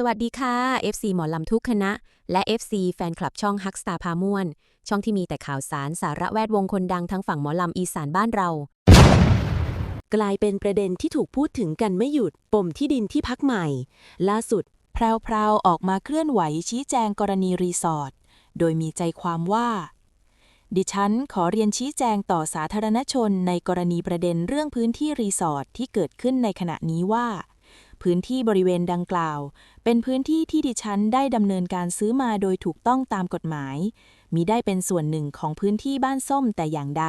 สวัสดีค่ะ FC หมอลำทุกคณะ และ FC แฟนคลับช่องฮักสตาพาม่วน ช่องที่มีแต่ข่าวสารสาระแวดวงคนดังทั้งฝั่งหมอลำอีสานบ้านเรา กลายเป็นประเด็นที่ถูกพูดถึงกันไม่หยุด ปมที่ดินที่พักใหม่ ล่าสุด แพรวๆ ออกมาเคลื่อนไหวชี้แจงกรณีรีสอร์ท โดยมีใจความว่า ดิฉันขอเรียนชี้แจงต่อสาธารณชนในกรณีประเด็นเรื่องพื้นที่รีสอร์ทที่เกิดขึ้นในขณะนี้ว่า พื้นที่บริเวณดังกล่าว เป็นพื้นที่ที่ดิฉันได้ดำเนินการซื้อมาโดยถูกต้องตามกฎหมาย มิได้เป็นส่วนหนึ่งของพื้นที่บ้านส้มแต่อย่างใด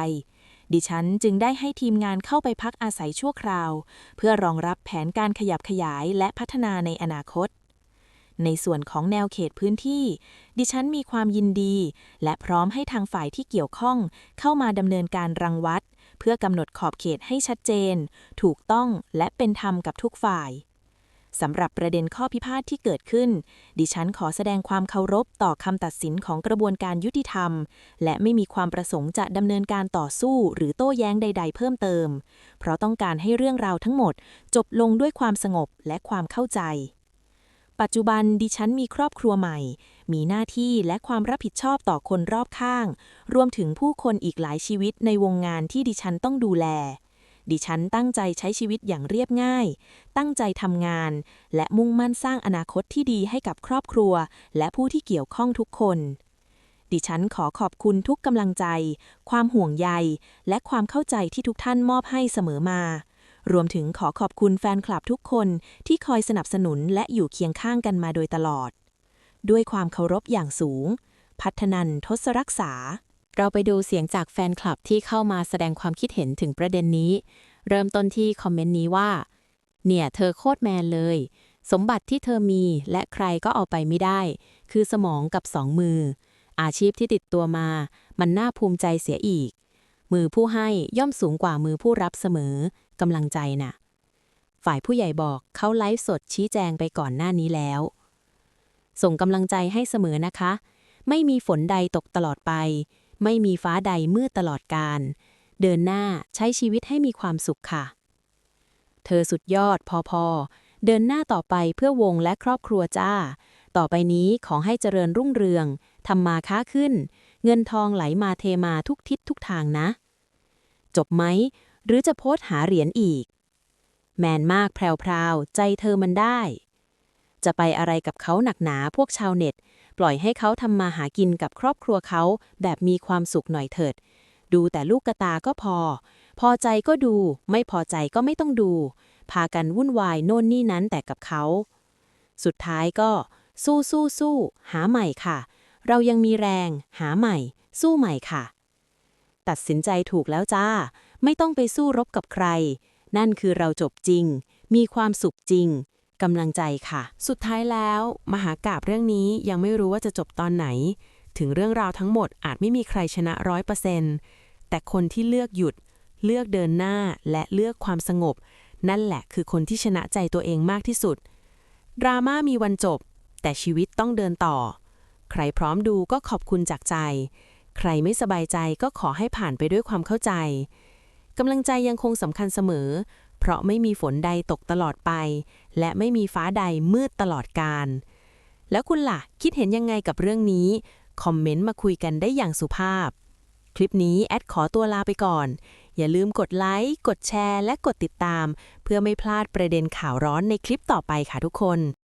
ดิฉันจึงได้ให้ทีมงานเข้าไปพักอาศัยชั่วคราว เพื่อรองรับแผนการขยับขยายและพัฒนาในอนาคตในส่วนของแนวเขตพื้นที่ ดิฉันมีความยินดี และพร้อมให้ทางฝ่ายที่เกี่ยวข้อง เข้ามาดำเนินการรังวัด เพื่อกำหนดขอบเขตให้ชัดเจน ถูกต้องและเป็นธรรมกับทุกฝ่าย สำหรับประเด็นข้อพิพาทที่เกิดขึ้น ดิฉันขอแสดงความเคารพต่อคำตัดสินของกระบวนการยุติธรรม และไม่มีความประสงค์จะดำเนินการต่อสู้หรือโต้แย้งใด ๆ เพิ่มเติม เพราะต้องการให้เรื่องราวทั้งหมด จบลงด้วยความสงบและความเข้าใจ ปัจจุบันดิฉันมีครอบครัวใหม่ มีหน้าที่และความรับผิดชอบต่อคนรอบข้าง รวมถึงผู้คนอีกหลายชีวิตในวงงานที่ดิฉันต้องดูแล ดิฉันตั้งใจใช้ชีวิตอย่างเรียบง่าย ตั้งใจทำงาน และมุ่งมั่นสร้างอนาคตที่ดีให้กับครอบครัว และผู้ที่เกี่ยวข้องทุกคน ดิฉันขอขอบคุณทุกกำลังใจ ความห่วงใย และความเข้าใจที่ทุกท่านมอบให้เสมอมา รวมถึงขอขอบคุณแฟนคลับทุกคนที่คอยสนับสนุนและอยู่เคียงข้างกันมาโดยตลอด ด้วยความเคารพอย่างสูง พัฒนันทศรักษา เราไปดูเสียงจากแฟนคลับที่เข้ามาแสดงความคิดเห็นถึงประเด็นนี้ เริ่มต้นที่คอมเมนต์นี้ว่า เนี่ย เธอโคตรแมนเลย สมบัติที่เธอมีและใครก็เอาไปไม่ได้ คือสมองกับสองมือ อาชีพที่ติดตัวมา มันน่าภูมิใจเสียอีก มือผู้ให้ย่อมสูงกว่ามือผู้รับเสมอกำลังใจน่ะ ฝ่ายผู้ใหญ่บอกเขาไลฟ์สดชี้แจงไปก่อนหน้านี้แล้ว ส่งกำลังใจให้เสมอนะคะ ไม่มีฝนใดตกตลอดไป ไม่มีฟ้าใดมืดตลอดกาลเดินหน้าใช้ชีวิตให้มีความสุขค่ะ เธอสุดยอดพอพอเดินหน้าต่อไปเพื่อวงและครอบครัวจ้า ต่อไปนี้ขอให้เจริญรุ่งเรืองทำมาค้าขึ้น เงินทองไหลมาเทมาทุกทิศทุกทางนะ จบไหม หรือจะโพสหาเหรียญอีก แมนมากแพรวๆ ใจเธอมันได้ จะไปอะไรกับเขาหนักหนาพวกชาวเน็ต ปล่อยให้เขาทำมาหากินกับครอบครัวเขา แบบมีความสุขหน่อยเถิด ดูแต่ลูกกระตาก็พอ พอใจก็ดู ไม่พอใจก็ไม่ต้องดู พากันวุ่นวายโน่นนี่นั้นแต่กับเขา สุดท้ายก็ สู้สู้สู้หาใหม่ค่ะ เรายังมีแรง หาใหม่ สู้ใหม่ค่ะ ตัดสินใจถูกแล้วจ้า ไม่ต้องไปสู้รบกับใคร นั่นคือเราจบจริง มีความสุขจริง กำลังใจค่ะ สุดท้ายแล้ว มหากาบเรื่องนี้ยังไม่รู้ว่าจะจบตอนไหน ถึงเรื่องราวทั้งหมดอาจไม่มีใครชนะร้อยเปอร์เซนต์แต่คนที่เลือกหยุด เลือกเดินหน้าและเลือกความสงบ นั่นแหละคือคนที่ชนะใจตัวเองมากที่สุด ดราม่ามีวันจบ แต่ชีวิตต้องเดินต่อ ใครพร้อมดูก็ขอบคุณจากใจ ใครไม่สบายใจก็ขอให้ผ่านไปด้วยความเข้าใจกำลังใจยังคงสำคัญเสมอ เพราะไม่มีฝนใดตกตลอดไป และไม่มีฟ้าใดมืดตลอดการ แล้วคุณล่ะ คิดเห็นยังไงกับเรื่องนี้ คอมเมนต์มาคุยกันได้อย่างสุภาพ คลิปนี้แอดขอตัวลาไปก่อน อย่าลืมกดไลค์กดแชร์ และกดติดตาม เพื่อไม่พลาดประเด็นข่าวร้อนในคลิปต่อไปค่ะทุกคน